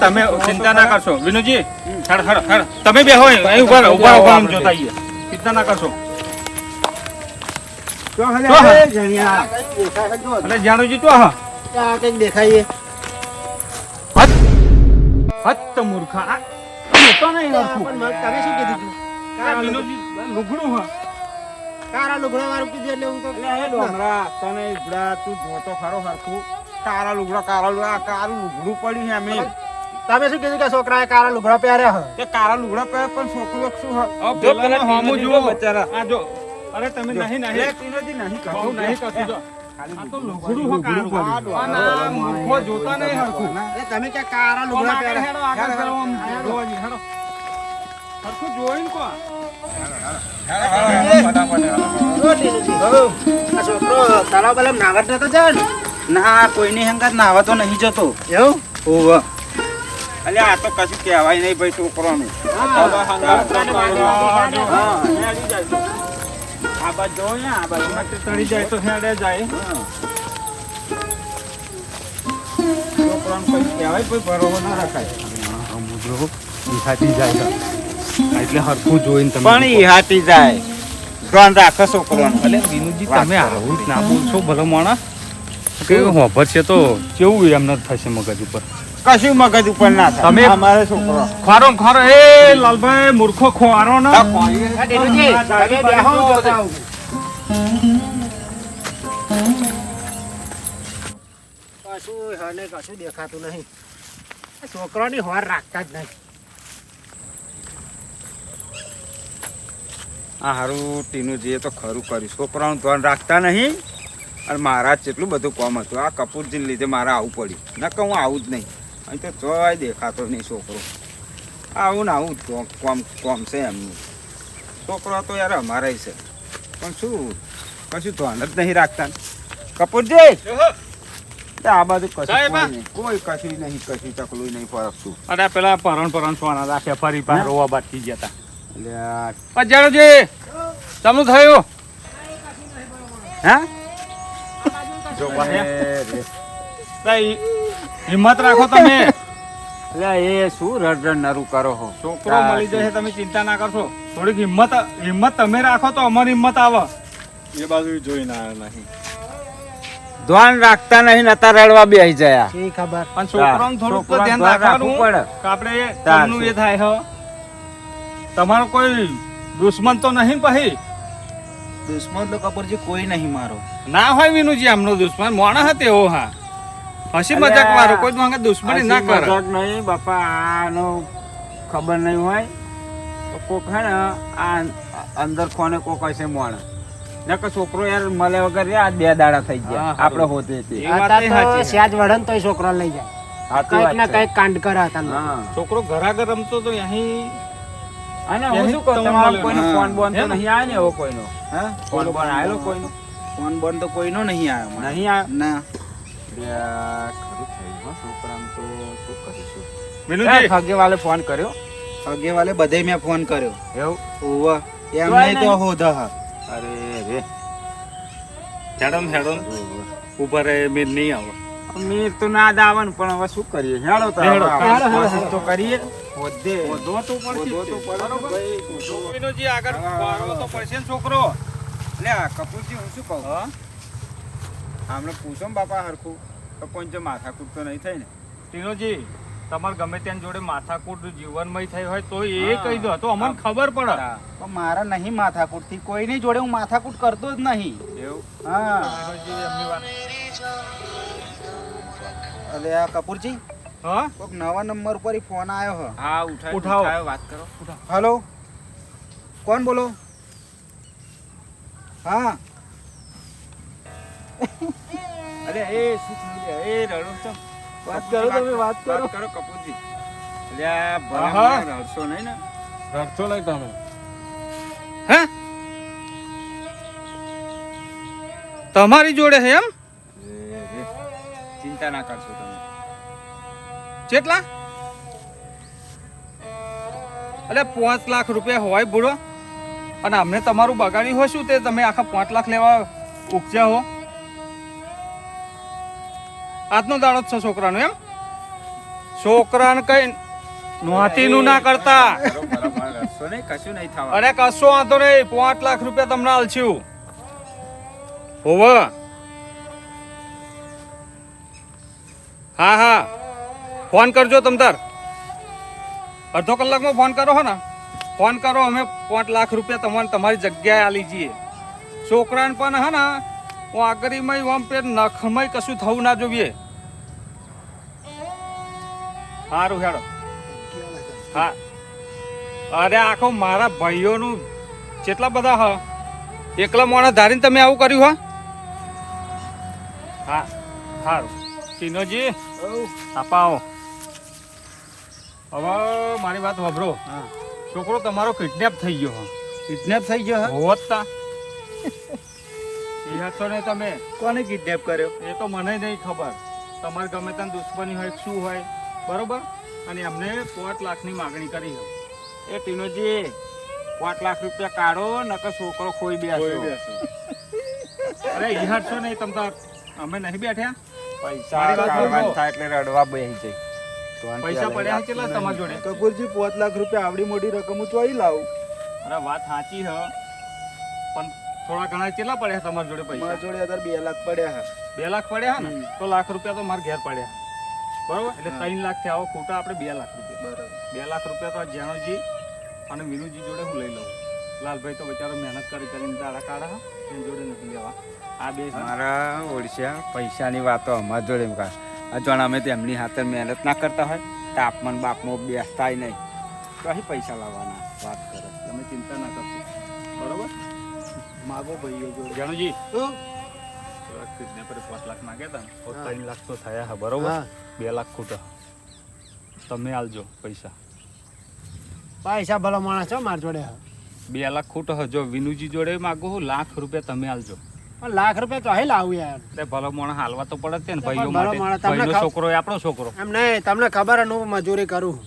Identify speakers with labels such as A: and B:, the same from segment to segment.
A: તમે ચિંતા ના કરશો. વિનુજી તમે બે હોય ઊભા ઊભા ઊભા જોતા ચિંતા ના કરશો. જાણુજી તો હા.
B: આ કંઈક
A: હત મૂર્ખા.
B: તમે શું કીધું લુગડું
A: હા.
B: કાળા લુગડા વાળું કીધું એટલે હું તો
C: ડોમરા, તને લુગડા તું જોતો ખરો હરખું. કાળા લુગડા, કારા લુગડા, કારું લુગડું પડ્યું એમ.
B: તમે શું કીધું કે છોકરાએ કારા લુગડા પહેર્યા હોય
C: કે કારા લુગડા પહેર્યા પણ છોકરું શું હ? જો પેલા
A: પેલાનો જુઓ.
C: બચારા.
A: આ જો અરે તમે નહીં નહીં
C: ટીનોજી નહીં કહું
A: નહીં કહું જો. આ તો
C: લુગડું
A: લુગડું
C: પડ્યું.
A: હા કાળું.
C: લુગડું
A: આ ના, મૂર્ખો જોતા નહીં હરખું.
B: એ તમે ક્યાં કાળા લુગડા પહેર્યા
A: હેડો, આગળ ફેરો, આમ હેડો. હરખું જોઈને કો.
B: જાય ના
C: કોઈની હંગાત નહીં જતો
B: એવું
C: ઓવ આ તો કશું કહેવાય નહીં ભાઈ છોકરાનું જાય. આ બાજુ જો આ બાજુ
A: ચડી જાય તો જાય
C: કહેવાય કોઈ ના રખાય
A: એટલે હરખું જોઈને
C: પણ ઈ હાટી જાય. ધ્યાન રાખો છોકરાનું.
A: એટલે વિનુજી તમે આવું જ ના બોલશો ભલો માણસ કે હોભર છે તો કેવું એમને થશે મગજ ઉપર?
C: કશું મગજ ઉપર ના થાય.
A: તમે-
C: અમારે છોકરો.
A: ખોરો ખોરો. એ લાલભાઈ મૂર્ખો ખોવારો ને.
B: તમે. કશું હને કશું દેખાતું નહીં. આ છોકરાની હોર રાખતા જ નહીં.
C: આ હારું ટીનું જે તો ખરું કર્યું. છોકરાનું ધ્યાન રાખતા નહીં અને મારા જ કેટલું બધું કોમ હતું. આ કપૂરજીને લીધે મારે આવવું પડ્યું. નકર હું આવું જ નહીં. અહીં તો જોય દેખાતો નહીં છોકરો. આવું ને આવું કોમ- કોમ છે એમનું. છોકરો તો યાર અમારે છે. પણ શું? કશું ધ્યાન જ નહીં રાખતા. કપૂરજી! આ બાજુ કશું કોઈ કશું નહીં કશું ચકલું નહીં પરખશું
A: અરે પેલા પરણ પરણ સોના રાખે ફરી પાસે રોવા
C: બાદ થઈ
A: ગયા તમને થયું?
C: હા?
A: હિંમત રાખો તમે.
C: એટલે એ શું રડ રડ નરું કરો હો?
A: છોકરો મળી જશે તમે ચિંતા ના કરશો. થોડીક હિંમત હિંમત તમે રાખો તો અમારી હિંમત આવે. એ બાજુ જોઈ ના નહીં.
C: ધ્યાન રાખતા નહીં નતા રડવા બેસી જાય.
B: ખબર.
A: પણ છોકરાનું થોડુંક ધ્યાન રાખવાનું. આપણે. એ થાય હો. તમારો કોઈ દુશ્મન તો નહીં પછી
C: દુશ્મન તો કપૂરજી કોઈ નહીં મારો.
A: ના હોય વિનુજી આમનો દુશ્મન મોણા હતો એવો હા. હસી મજાક મારો કોઈ માંગે દુશ્મની ના કરે.
C: મજાક નહીં બાપા આનો ખબર નહીં હોય. તો કોક હે ને આ અંદર કોને કોક હશે મોણા. નકર છોકરો યાર મળે વગર રે આ બે દાડા થઈ ગયા. આપણે હોતે તે.
B: તો સ્યાજ વડન તોય છોકરા લઈ જાય. કંઈક ના કંઈક કાંડ કરે હતા
C: છોકરો
A: છોકરો ઘરાઘર રમતો તો અહીં
C: અને હું શું કહું તમારો કોઈનો ફોન બોન તો નહીં આવ્યો ને એવો કોઈનો? હે? ફોન બોન આવેલો કોઈનો? ફોન બોન તો કોઈનો નહીં આવ્યો નહીં આવ્યો ના. ખગે ફોન કર્યો.
D: અગે વાલે બધે મેં ફોન કર્યો.
C: એવું?
D: ઓવા એમ નહીં. તો
C: અરે રે.
A: હેડો ને હેડો ઊભા રહે મેં નહીં આવે.
C: મીર તો ના દાવન પણ હવે શું કરીએ? હેડો તો કોશિશ તો કરીએ. હોદ્દે
A: વધો તો પડશે.
C: હોદ્દો.
A: વિનુજી આગળ વાળવો તો પડશે ને છોકરો.
C: લે આ કપૂરજી હું શું કહું?
A: હા?
C: આમને પૂછો ને બાપા હરખું. તો કોઈ જો માથાકૂટ તો નહીં થાય ને?
A: ટીનોજી તમારે ગમે ત્યાં જોડે માથાકૂટ જીવનમય થઈ હોય તો એ કહી દો. તો અમને ખબર પડે.
D: પણ મારા નહીં માથાકૂટથી કોઈની જોડે હું માથાકૂટ કરતો જ નહીં.
C: એવું?
D: હા.
A: એમની વાત.
D: અરે આ કપૂરજી
A: હા?
D: નવા નંબર ઉપર ફોન આવ્યો હ.
C: હા
A: ઉઠાવ.
C: ઉઠાવ વાત કરો.
D: હેલો? કોણ બોલો? હા.
C: અરે એ શું થયું? એ રડો છો
D: વાત કરો તમે, વાત કરો.
C: વાત કરો કપૂરજી. એટલે આ ભલા રડશો નહીં ને.
A: રડશો નહીં તમે.
C: હે?
A: તમારી જોડે છે એમ.
C: ચિંતા ના કરશો તમે.
A: કેટલા એટલે પાંચ લાખ રૂપિયા હોય બુડો. અને અમને તમારું બગાડ્યું હોય શું તે? તમે આખા પાંચ લાખ લેવા ઉપજ્યા હો. આજનો દાડો છે છોકરાનો, એમ? છોકરાને કઈ ના કરતા. અરે, કશો વાંધો નહીં. પાંચ લાખ રૂપિયા તમને આલશું. હોવ. હા હા. ફોન કરજો તમ તાર અડધો કલાકમાં ફોન કરો હો ને. ફોન કરો, અમે પાંચ લાખ રૂપિયા તમારે તમારી જગ્યાએ આલી જઈએ. છોકરાને પણ હે ને હું આગળમાં આમ પે નખમય કશું થવું ના જોઈએ. સારું હેડો. હા. અરે, આખો મારા ભાઈઓનું કેટલા બધા હ? એકલા મોણા ધારીને તમે આવું કર્યું હા? હા. સારું ટીનોજી આપાઓ હવે મારી વાત વાપરો. છોકરો તમારો કિડનેપ થઈ ગયો
D: કિડનેપ થઈ ગયો હે?
A: હોત એ હતો ને તમે.
D: કોને કિડનેપ કર્યો?
A: એ તો મને નહીં ખબર. તમારે ગમે ત્યાં દુશ્મની હોય શું હોય. બરોબર? અને એમને પાંચ લાખની માગણી કરી હોય
C: એ ટીનોજી પાંચ લાખ રૂપિયા કાઢો નકર છોકરો ખોઈ બેસો
A: અરે ઈ હાટશો નહીં તમતા અમે નહીં બેઠ્યા?
C: પૈસા
A: મારી વાત
C: કાઢવાના
A: સાંભળો.
C: થાય એટલે રડવા બેસી જાય
A: પૈસા પડ્યા છે કેટલા તમારી જોડે?
D: કપૂરજી પાંચ લાખ રૂપિયા આવડી મોટી રકમ હું ચોઈ લાવું.
A: અરે વાત સાચી હ. પણ થોડા ઘણા કેટલા પડ્યા તમારી જોડે પૈસા?
D: મારા જોડે અત્યારે બે લાખ પડ્યા હે
A: બે લાખ પડ્યા ને? તો લાખ રૂપિયા તો મારા ઘેર પડ્યા. બરોબર? એટલે ત્રણ લાખથી આવો ખોટા આપણે બે લાખ રૂપિયા.
D: બરાબર.
A: બે લાખ રૂપિયા તો જાણોજી અને વિનુજી જોડે હું લઈ લઉં. લાલભાઈ તો બિચારો મહેનત કરી કરીને દાડા કાઢા હા એની જોડે નથી લેવા આ બે
C: મારા ઓડિશા પૈસાની વાતો અમારા જોડે એમ કાંઈ. આ જોણ અમે તેમની હાથે મહેનત ના કરતા હોય તાપમાન બાપમાં બેસતાય નહીં. તો અહીં પૈસા લાવવાના વાત કરો.
A: તમે ચિંતા ના કરશો. બરોબર?
D: માગો ભાઈઓ જોડે. પર
A: કિડનેપરે પાંચ લાખ માંગ્યા હતા ને? ત્રણ લાખ તો થયા હા બરોબર?
D: હા.
A: બે લાખ ખોટા. તમે આલજો પૈસા.
B: પૈસા ભલો માણસ છો મારા જોડે. હે.
A: બે લાખ ખોટો હજો. વિનુજી જોડે માગો હું લાખ રૂપિયા તમે આલજો.
B: પણ લાખ રૂપિયા તો અહીં લાવું યાર.
A: એટલે ભલો મોણ હાલવા તો પડે છે ને ભાઈઓ માટે. ભાઈનો છોકરો એ આપણો છોકરો.
B: એમ નહીં તમને ખબર હું મજૂરી કરું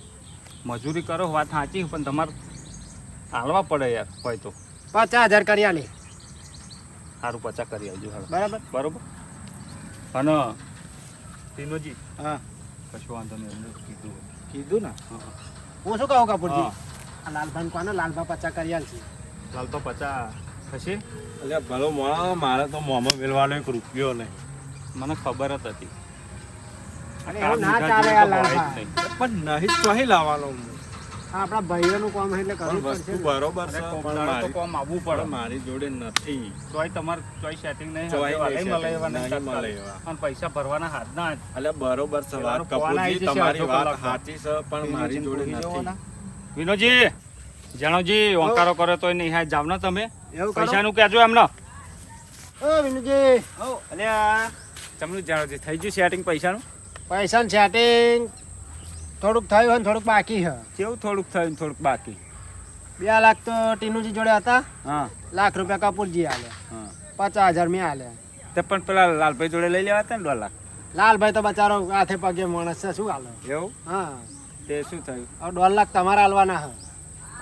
A: મજૂરી કરો વાત સાચી પણ તમારે હાલવા પડે યાર હોય તો.
B: પચાસ હજાર કરી આલી.
A: સારું પચાસ કરી આવજો
B: બરાબર?
A: બરોબર? અને તીનોજી
D: હા.
A: કશું વાંધો નહીં કીધું
D: કીધું ને?
A: હું
B: શું કહું કપૂરજી?
A: હા.
B: આ લાલભાઈ કોને? લાલભા પચાસ કરી આલશે
A: લાલ તો પચા થશે
E: એટલે ભલો મોણા મારે તો મોમાં મેળવાનો એક રૂપિયો નહીં.
A: મને ખબર જ હતી.
E: પણ નહીં ચોહી લાવવાનો હું.
B: આ આપણા ભાઈઓનું કામ એટલે કરવું પડશે
E: બરોબર છે પણ
A: કામ આવવું પડે.
E: મારી જોડે નથી.
A: તોય તમારે ચોઈ સેટિંગ નહીં
E: ચોય નહીં
A: મળે. અને પૈસા ભરવાના હાથ ના
E: એટલે બરોબર છે વાત કપૂરજી તમારી વાત સાચી છે પણ મારી જોડે નથી.
A: વિનોજી જાણોજી વંકારો કરે તો નિહાય જાવ ને તમે. પૈસાનું કહેજો એમને.
B: ઓ વિનોજી.
C: અને આ તમને જાણો થઈ ગયું સેટિંગ પૈસાનું?
B: પૈસાનું સેટિંગ થોડુંક થયું હોય થોડુંક બાકી છે.
C: કેવું થોડુંક થયું થોડુંક બાકી?
B: બે લાખ તો ટીનુજી જોડે હતા.
C: હા.
B: લાખ રૂપિયા કપૂરજી આલે.
C: હા.
B: પચાસ હજાર મેં આલે.
C: તે પણ પેલા લાલભાઈ જોડે લઈ લેવા હતા ને દોઢ લાખ?
B: લાલભાઈ તો બચારો હાથે પગે માણસ છે શું હાલે?
C: એવું?
B: હા.
C: તે શું થયું?
B: હવે દોઢ લાખ તમારે હાલવાના હા.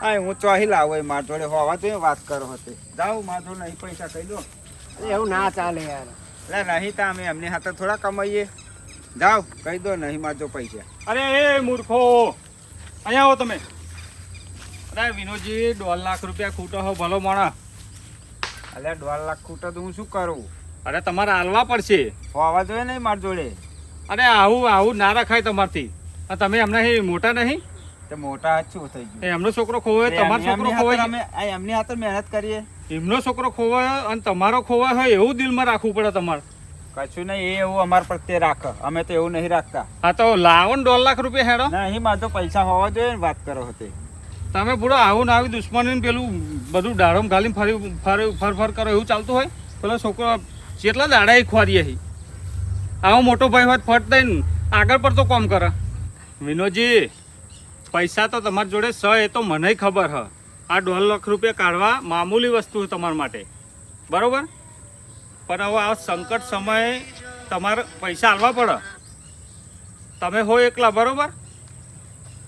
C: હા હું ચોહી લાવો એ મારા જોડે હોવા તો વાત કરો હતી જાઓ મારા જોડે નહીં પૈસા કહી દો.
B: એવું ના ચાલે યાર.
C: એટલે નહીં તો અમે એમની હાથે થોડા કમાઈએ. જાઓ કહી દો નહીં મારજો પૈસા.
A: અરે એ મૂર્ખો. અહીંયા આવો તમે. અરે વિનોદજી દોઢ લાખ રૂપિયા ખૂટો હો ભલો મોણા
C: અલ્યા દોઢ લાખ ખૂટો તો હું શું કરું?
A: અરે તમારે હાલવા પડશે.
C: હોવા જોઈએ નહીં માર જોડે.
A: અરે આવું આવું ના રખાય તમારથી. તમે એમના મોટા નહીં?
C: તે મોટા શું થઈ ગયું.
A: એમનો છોકરો ખોવે તમારો છોકરો ખોવે
C: અમે આ એમની હાથે મહેનત કરીએ.
A: એમનો છોકરો ખોવાય અને તમારો ખોવાય હોય એવું દિલમાં રાખવું પડે તમારે.
C: કશું નહીં એ એવું અમારા પ્રત્યે રાખે. અમે તો એવું નહીં રાખતા.
A: હા તો લાવો ને દોઢ લાખ રૂપિયા હેડો.
C: નહીં મારે તો પૈસા હોવા જોઈએ ને વાત કરો હતી.
A: તમે પૂરો આવું ને આવી દુશ્મની ને પેલું બધું ડાળમ ગાલીને ફરી ફરી ફર ફર કરો એવું ચાલતું હોય? પેલો છોકરો જેટલા દાડા એ ખોરીએ હી? આવો મોટો ભાઈ હોય તો ફટ દઈને આગળ પર તો કોમ કરે. વિનોદજી પૈસા તો તમારી જોડે સ એ તો મને ખબર હ. આ દોઢ લાખ રૂપિયા કાઢવા મામૂલી વસ્તુ તમારા માટે. બરાબર? પણ હવે આ સંકટ સમયે તમારે પૈસા આલવા પડે. તમે હો એકલા, બરાબર?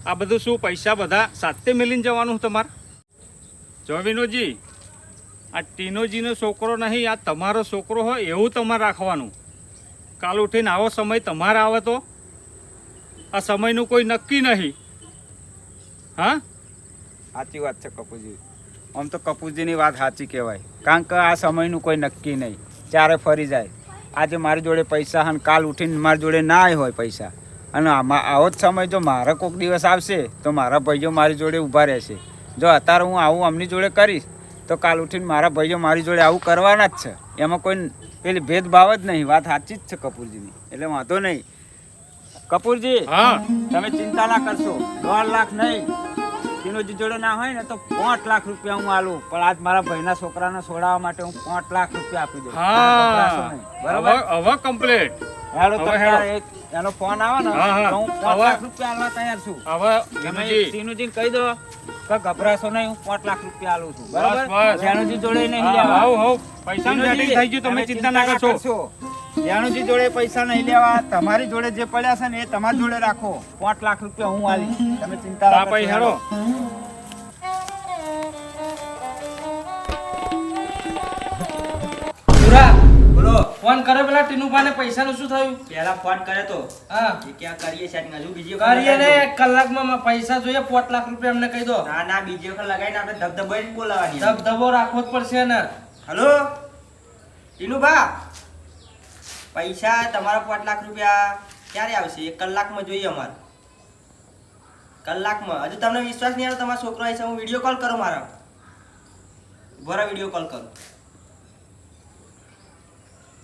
A: આ બધું શું પૈસા બધા સાથે મિલીને જવાનું તમારે? જો વિનોદજી આ ટીનોજીનો છોકરો નહીં, આ તમારો છોકરો હોય એવું તમારે રાખવાનું. કાલ ઉઠીને આવો સમય તમારે આવે તો. આ સમયનું કોઈ નક્કી નહીં. હા?
C: સાચી વાત છે કપૂરજી. આમ તો કપૂરજીની વાત સાચી કહેવાય. કારણ કે આ સમયનું કોઈ નક્કી નહીં. ચારે ફરી જાય. આજે મારી જોડે પૈસા અને કાલ ઉઠીને મારી જોડે ના આવ્યા હોય પૈસા. અને આમાં આવો જ સમય જો મારા કોઈક દિવસ આવશે, તો મારા ભાઈઓ મારી જોડે ઊભા રહેશે. જો અત્યારે હું આવું અમની જોડે કરીશ, તો કાલ ઉઠીને મારા ભાઈઓ મારી જોડે આવું કરવાના જ છે. એમાં કોઈ પેલી ભેદભાવ જ નહીં. વાત સાચી જ છે કપૂરજીની. એટલે વાંધો નહીં. કપૂરજી
A: હા.
C: તમે ચિંતા ના કરશો. દોઢ લાખ નહીં. કિનોજી જોડે ના હોય ને તો પાંચ લાખ રૂપિયા હું આલું. પણ આજ મારા ભાઈના છોકરાને છોડાવવા માટે હું પાંચ લાખ રૂપિયા આપી દઉં.
A: હા.
C: બરાબર?
A: હવે કમ્પ્લીટ
C: હેડો તો એક એનો ફોન આવે ને
A: હા, હા.
C: તો હું પાંચ
A: હવે-
C: લાખ રૂપિયા આલવા તૈયાર છું.
A: હવે
C: તમે
A: વિનુજી,
C: કહી દો કે ગભરાશો નહીં હું 5 લાખ રૂપિયા આલું છું. બરાબર?
A: બસ.
C: જોડે નહીં લેવા.
A: હવ, હવ. પૈસાનું સેટિંગ થઈ ગયું તમે ચિંતા ના કરશો.
C: જાનુજી જોડે પૈસા નહીં લેવા તમારી જોડે જે પડ્યા છે ને એ તમારી જોડે રાખો. 5 લાખ રૂપિયા હું આલી તમે ચિંતા ના કરશો
A: હેડો.
F: ફોન કર્યો પેલા ટીનુભાને પૈસાનું શું થયું?
G: પેલા ફોન કર્યો તો.
F: હા.
G: ક્યાં કરીએ સેટિંગ હજુ બીજી
F: કરીએ ને એક કલાકમાં પૈસા જોઈએ પોત લાખ રૂપિયા અમને કહી દો.
G: દો. ના ના બીજી વખત લગાવીને આપણે ધબધબાઈને બોલાવાની
F: ધબધબો રાખવો જ પડશે ને
G: હલો? ટીનુભા પૈસા તમારા પાંચ લાખ રૂપિયા ક્યારે આવશે? એક કલાકમાં જોઈએ અમારે. કલાકમાં. હજુ તમને વિશ્વાસ નહીં આવે તમારો છોકરો આવી છે હું વીડિયો કોલ કરું મારા. ભરા વીડિયો કોલ કરું.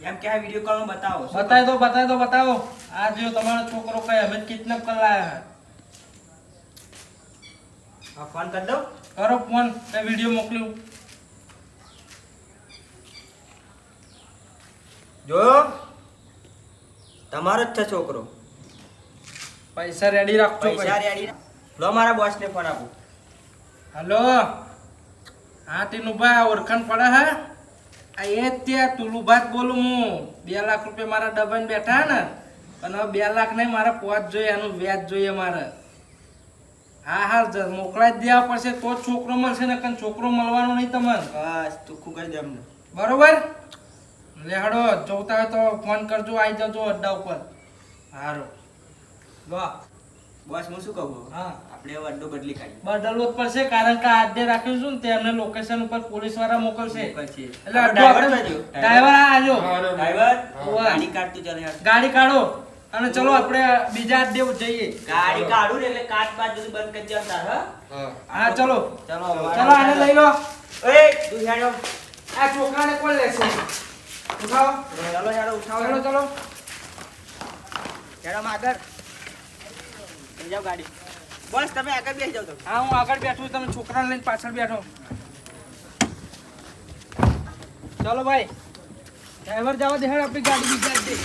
G: એમ કે આ વીડિયો કોલમાં બતાવો. શું
F: દો બતાવી દો બતાવો. આ જો તમારો છોકરો કઈ અમે કિડનેપ કરી લાયા
G: હા ફોન કરી દઉં
F: કરો ફોન તે વીડિયો મોકલ્યું.
G: જોયો તમારો જ છે છોકરો.
F: પૈસા રેડી રાખજો
G: પૈસા રેડી લો મારા બોસને ફોન આપો.
F: હલો. હા ટીનુભાઈ ભાઈ ઓળખાણ પડે હે? એ ત્યાં તુલુભાત બોલું હું. બે લાખ રૂપિયા મારા ડબન બેઠા ને અને હવે બે લાખ નહીં મારે પોત જોઈએ એનું વ્યાજ જોઈએ મારે. હા હા જ- મોકલાઈ જ દેવા પડશે તો જ છોકરો મળશે ને કારણ છોકરો મળવાનો નહીં તમને.
G: બસ ચોખ્ખું કરી દે અમને.
F: બરોબર? લેહડો જોતા હોય તો ફોન કરજો આવી જજો અડ્ડા ઉપર. સારું લો
G: બસ હું શું કહું?
F: હા.
G: આપણે હવે અડ્ડો બદલી કાઢીએ.
F: બદલવો જ પડશે કારણ કે આજે રાખ્યું છું ને તે અમને લોકેશન ઉપર પોલીસવાળા મોકલશે. એટલે ડ્રાઈવર. ડ્રાઈવર આજો.
G: ડ્રાઈવર ગાડી કાઢતું ચાલે
F: ગાડી કાઢો. અને ચલો આપણે બીજા દેવ જઈએ.
G: ગાડી કાઢું ને એટલે કાચ બાચ બધું બંધ કરી દેવા તાર, હા?
F: હા ચલો.
G: ચલો
F: ચલો આને લઈ લો.
G: એ તું હેડો.
F: આ છોકરાને કોણ લેશે? ઉઠાવો.
G: ચલો હેડો, ઉઠાવો.
F: ચલો
G: હેડો.
F: ચલો.
G: હેડો આગળ. લઈ જાઓ ગાડી. બોસ તમે આગળ બેસી જાઓ તમે.
F: હા હું આગળ બેઠો છું તમે છોકરાને લઈને પાછળ બેઠો. ચાલો ભાઈ ડ્રાઈવર જવા દે હેડ આપણી ગાડી બીજા અડ્ડે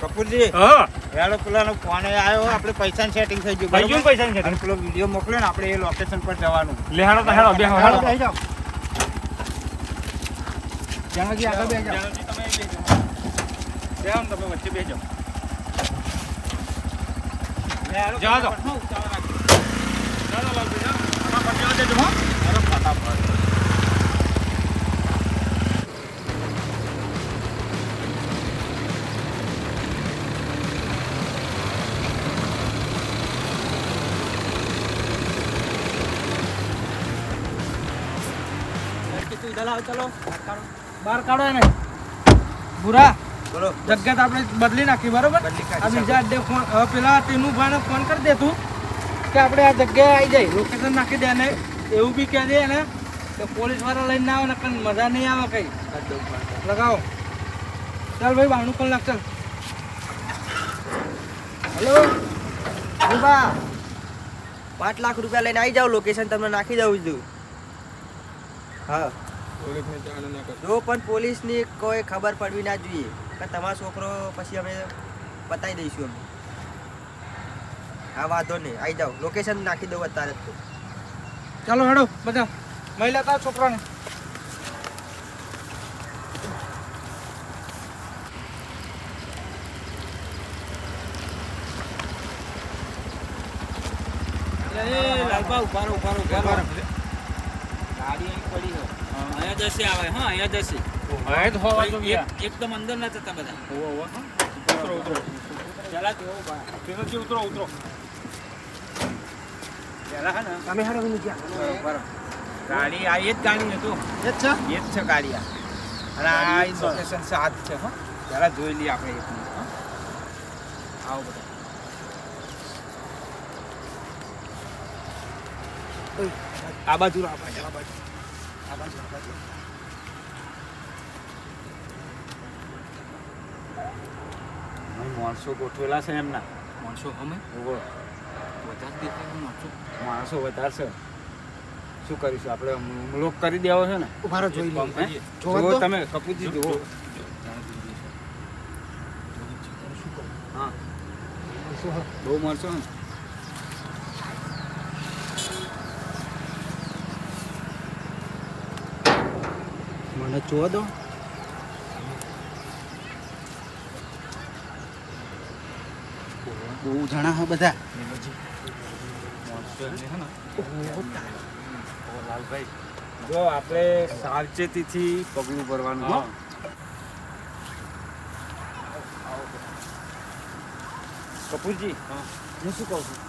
C: કપૂરજી.
A: હા.
C: હેડો પેલાનો ફોન આવ્યો આપણે પૈસાનું સેટિંગ થઈ ગયું
A: થઈ ગયું? પૈસાનું setting?
C: પેલો વીડિયો મોકલ્યો ને આપણે એ લોકેશન પર જવાનું
A: લે હેડો તો હેડો બે હેડો
C: જાઓ.
F: જાનજી આગળ બે જાઓ.
A: તમે બે જાઓ તમે વચ્ચે
C: બે
A: જાઓ જાઓ,
C: જાઓ. ચાલો
A: લાલભાઈ, જાઓ. ફટાફટ
G: ચલો.
F: બહાર કાઢો. એને. ભૂરા
G: બોલો.
F: જગ્યા આપણે બદલી નાખી બરોબર? આ બીજા અડ્ડે ફોન હવે પેલા ટીનુભાઈને ફોન કરી દે તું કે આપણે આ જગ્યાએ આવી જાય લોકેશન નાખી દે એવું બી કહી દે ને કે પોલીસવાળા લઈને ના આવે ને કઈ મજા નહીં આવે કઈ. લગાવો. ચાલ ભાઈ બાણું કોણ લાગ ચાલ.
G: હેલો? પાંચ લાખ રૂપિયા લઈને આવી જાઓ લોકેશન તમને નાખી દઉં છું. હા. જો પણ પોલીસની કોઈ ખબર પડવી ના જોઈએ કે તમારો છોકરો પછી અમે બતાવી દઈશું અમે હા વાંધો નહીં આવી જાઓ. લોકેશન નાખી દઉં અત્યારે તો.
F: ચાલો હેડો બધા. મહિલા તા છોકરાને.
C: લાલબા ઉભારો ઉભારો ગાડી પડી છે.
H: અહીંયા જશે આવે હા અહીંયા જશે.
A: હવે તો હોવા જોઈએ.
H: એકદમ અંદર ના જતા બધા.
A: ઉતરો ઉતરો.
C: પેલા જોવો બા.
A: તેનાથી ઉતરો ઉતરો.
C: પેલા હે ને.
B: તમે હેડો હું
C: ગયા. ગાડી આ એક ગાડી હતું.
B: એ જ છે?
C: એ જ છે ગાડી આ. અને આ લોકેશન સાત છે હો. પેલા જોઈ લઈએ આપણે એક મિનિટ હો. આવો બધા. આ બાજુ આ બાજુ. માણસો ગોઠવેલા છે એમના.
H: માણસો અમે? વધારે દેખાય માણસો?
C: માણસો વધારશે શું કરીશું? આપણે હુમલો કરી દેવો છે ને?
B: ઊભા રહો જોઈ
C: લો.
B: દો.
C: તમે કપૂરજી જુઓ. હા. બહુ મળશો ને?
B: મને જોવા દો બહુ જણા હા બધા.
C: જો આપણે સાવચેતીથી પગલું ભરવાનું હો. કપૂરજી હું શું કહું છું?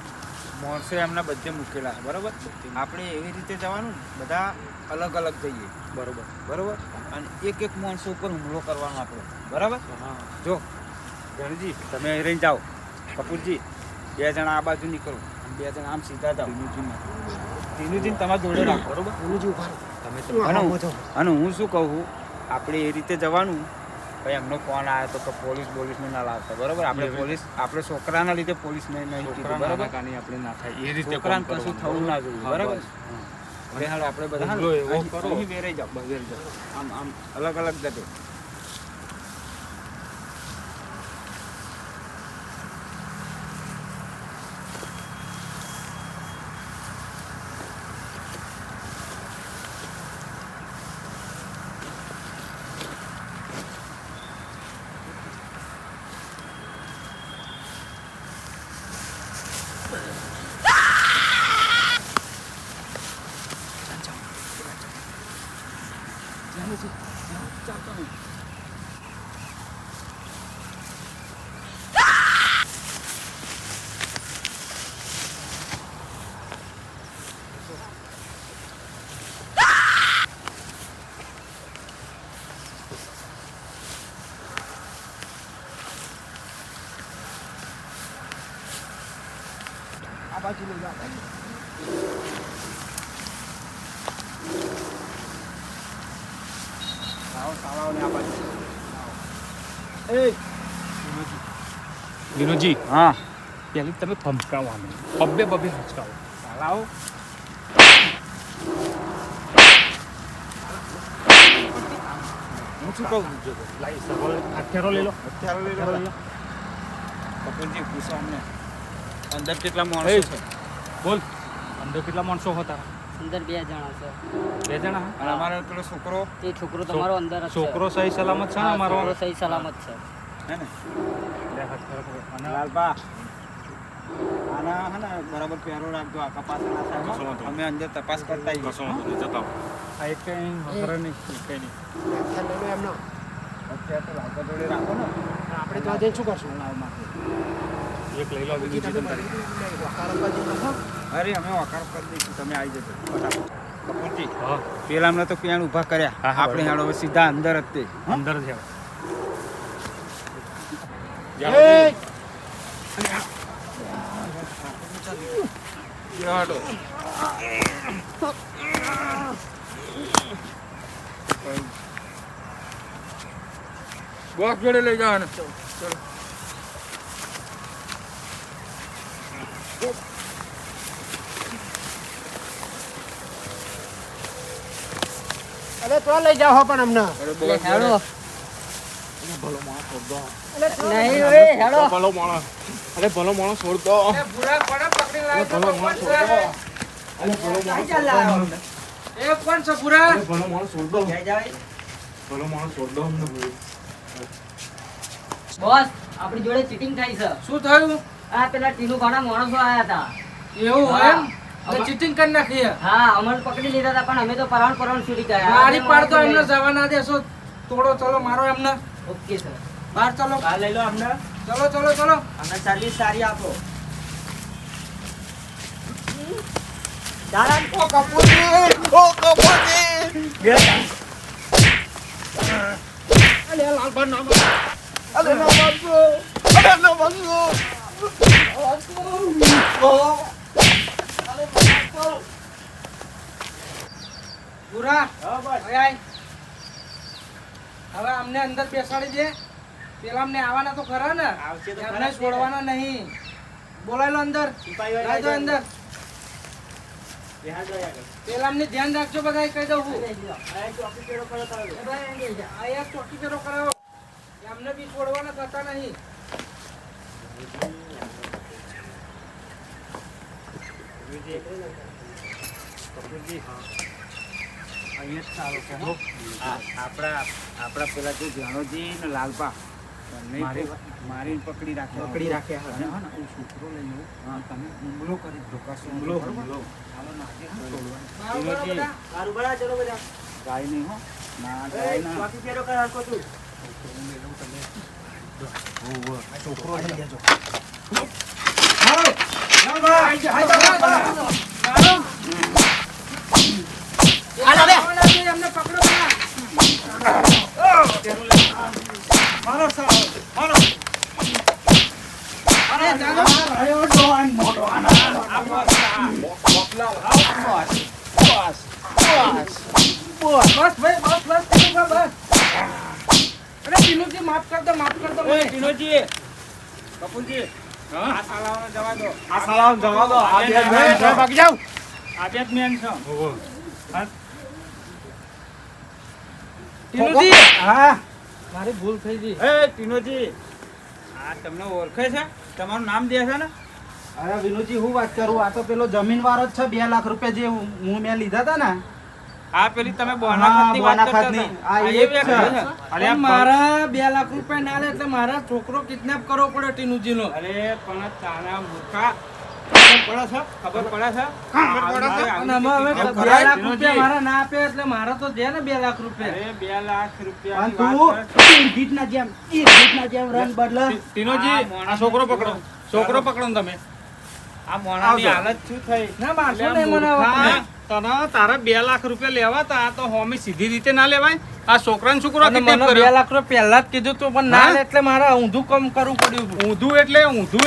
C: માણસો એમના બધે મૂકેલા છે બરાબર? આપણે એવી રીતે જવાનું બધા અલગ અલગ જઈએ. બરોબર. બરોબર? અને એક એક માણસો ઉપર હુમલો કરવાનો આપણે. બરાબર? જો ધનજી તમે અહીં જાઓ. કપૂરજી બે જણા આ બાજુ નીકળો. બે જણા આમ સીધા જાઓ. તીનુજીને તમારા જોડે રાખો બરોબર. અને હું શું કહું આપણે એ રીતે જવાનું ભાઈ એમનો ફોન આવ્યો તો કે પોલીસ પોલીસને ના લાવતા બરોબર? આપણે પોલીસ આપણે છોકરાના લીધે પોલીસને નહીં બરોબર?
A: આપણે ના થાય એ રીતે
C: છોકરાને કશું થવું ના જોઈએ બરાબર? આપણે બધા વેરાઈ આમ આમ અલગ અલગ જતો
B: આ બાજુ લઈ જાઓ,
C: આવો સાવાઓને આ બાજુ.
B: એ!
A: વિનોદજી.
C: હા.
A: પહેલી તમે ફમકાવવાનું બબ્બે બબ્બે ફમકાવો
C: સાલાઓ હું શું કહું? છું
A: લાઈ હથિયારો લઈ લો.
C: હથિયારો લઈ લો.
A: કપિલજી લઈ લો.
C: કપૂરજી પૂછો અમને. અંદર કેટલા માણસો છે?
A: બોલ. અંદર કેટલા માણસો હતા?
I: અંદર બે જણા છે.
A: બે જણા?
C: અને અમારો પેલો છોકરો?
I: એ છોકરો તમારો અંદર છે.
A: છોકરો સહી સલામત છે ને અમારો?
I: છોકરો સહી સલામત છે.
C: હે ને.
A: અને
C: લાલબા. આના હે ને બરાબર પેરો રાખજો આ કપાસ ના થાય. અમે અંદર તપાસ કરતા આવીએ.
A: કશો વાંધો જતા આ એક કઈ વગર નહીં. એક કઈ નહીં.
B: એમનો.
C: અત્યારે તો લાલબા જોડે રાખો ને.
B: આપણે તો આજે શું કરશું?
A: એક લઈ લો
B: બીજી તમે.
C: અરે અમે વકાર કરી દઈશું તમે આવી જજો. કપૂરજી
A: હા.
C: પેલા અમને તો ક્યાં ઊભા કર્યા. આપણે. હેડો સીધા અંદર જ તે.
A: અંદર જ.
C: બોક્સ જોડે લઈ જવાનું
B: અરે તો લઈ જાઓ પણ અમને.
I: હેડો. નહીં હવે હેડો.
E: ભલો માણસ. અરે ભલો માણસ છોડ દો.
F: ભૂરા પડે પકડી લાવ્યો તો કોણ છે? એ કોણ છે ભૂરા?
E: ભલો માણસ છોડ દો. ભલો માણસ છોડ અમને.
I: બોસ આપણી જોડે ચીટિંગ થાય છે.
F: શું થયું?
I: આ પેલા ટીલુ ભાના માણસો આયા હતા
F: એવું એમ? ચીટિંગ કરી નાખી હા
I: અમને પકડી લીધા હતા પણ અમે તો પરાણ પરાણ છૂટી ગયા.
F: મારી પાડ તો એમને જવા ના દેશો તોડો ચલો મારો એમને.
I: Okay sir.
F: બહાર ચલો.
G: આ લઈ લો અમને.
F: ચલો ચલો ચલો.
G: અમને સર્વિસ સારી આપો. દાદા ઓ કપૂરજી. ઓ કપૂરજી. અલે લાલબા નામ અલે ના બાપુ અલે ના બાપુ
F: હવે અમને અંદર બેસાડી દે. પેલા અમને આવવાના તો ખરા ને. એમને છોડવાના નહીં. બોલાય લો અંદર. અંદર પેલા અમને ધ્યાન રાખજો બધા કહી દઉં હું. ચોકી પેરો કરાવો. અમને બી છોડવાના થતા નહીં.
D: આપણા આપણા પેલા જે જાણોજી ને લાલપા મારીને પકડી રાખ્યા પકડી રાખ્યા અને હા છોકરો લઈ લઉં તમે હુમલો કરી દો કશો હુમલો હુમલો?
G: સારું ચલો
D: જાય નહીં હો ના ગાય ના
F: માફ કર દો માફ કર દો
C: કપૂરજી.
F: મારી ભૂલ થઈ ગઈ
C: એ ટીનોજી આ તમને ઓળખે છે તમારું નામ દે છે ને
D: અરે વિનુજી હું વાત કરું આ તો પેલો જમીન વાળો જ છે બે લાખ રૂપિયા જે હું મેં લીધા હતા ને
C: આ પેલી તમે
D: હા,
C: બોનાફાટની વાત કરતા.
D: આ
C: આ
D: એ
C: એ
D: જ
C: વ્યક્તિ
D: છે.
C: અરે
F: મારા 2 લાખ રૂપિયા ના લે એટલે મારા છોકરો કિડનેપ કરવો પડે ટીનુજી નો
C: અરે પણ તાના મુકા ખબર પડે છે? ખબર પડે છે? ખબર પડે છે.
F: અને અમે હવે
C: એમ
F: લાખ રૂપિયા મારા ના આપે એટલે મારા તો છે ને લાખ રૂપિયા.
C: અરે બે લાખ
D: પણ
C: રૂપિયા
D: તું ઇરગીટના જેમ ઇરગીટના જેમ રન બદલ.
A: ટીનોજી આ છોકરો પકડો. છોકરો પકડો તમે.
C: આ મોણાની હાલત શું થઈ?
F: ના મારશો નહીં મને
A: તને તારા બે લાખ રૂપિયા લેવા તા આ તો હોમી સીધી રીતે ના લેવાય. આ છોકરાને છોકરો
F: અને બે લાખ રૂપિયા પહેલા જ કીધું તું પણ ના એટલે મારે ઊંધું કમ કરવું પડ્યું
A: ઊંધું એટલે ઊંધું.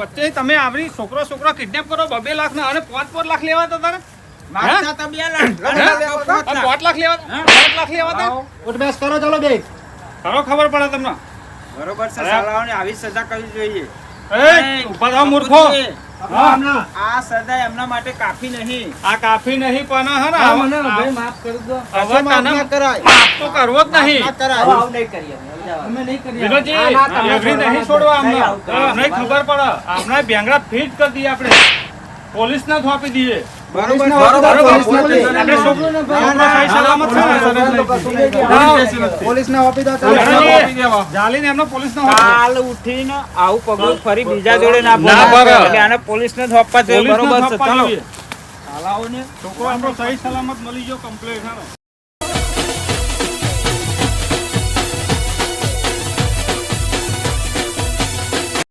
A: વચ્ચે તમે આવરી છોકરો છોકરો કિડનેપ કરો બે લાખ ના અને પાંચ પાંચ લાખ લેવા તારે?
C: હતા
A: આ પાંચ લાખ લેવા પાંચ લાખ લેવા તા?
D: કરો ચલો બે
A: ખરો ખબર પડે તમને.
C: બરોબર છે આવી સજા કરવી જોઈએ.
A: ઊભા થાવ મૂર્ખો.
C: આ સજા એમના માટે કાફી નહીં.
A: આ કાફી નહીં પણ હે ને
F: મને ભાઈ માફ કરી દો.
A: હવે તને માફ તો કરવો જ નહીં.
I: હવે આવું નહીં કરીએ અમે.
A: વિનોદજી
D: છોડવા
A: નહીં છોડવા અમને. અમને ખબર પડે. આપણે બેંગડા ફિટ કરી દઈએ આપણે. પોલીસ ને થોપી દઈએ. છોકરો-
D: ના,
C: જોઈએ બરોબર
A: છોકરો સહી સલામત મળી ગયો કમ્પ્લેટ?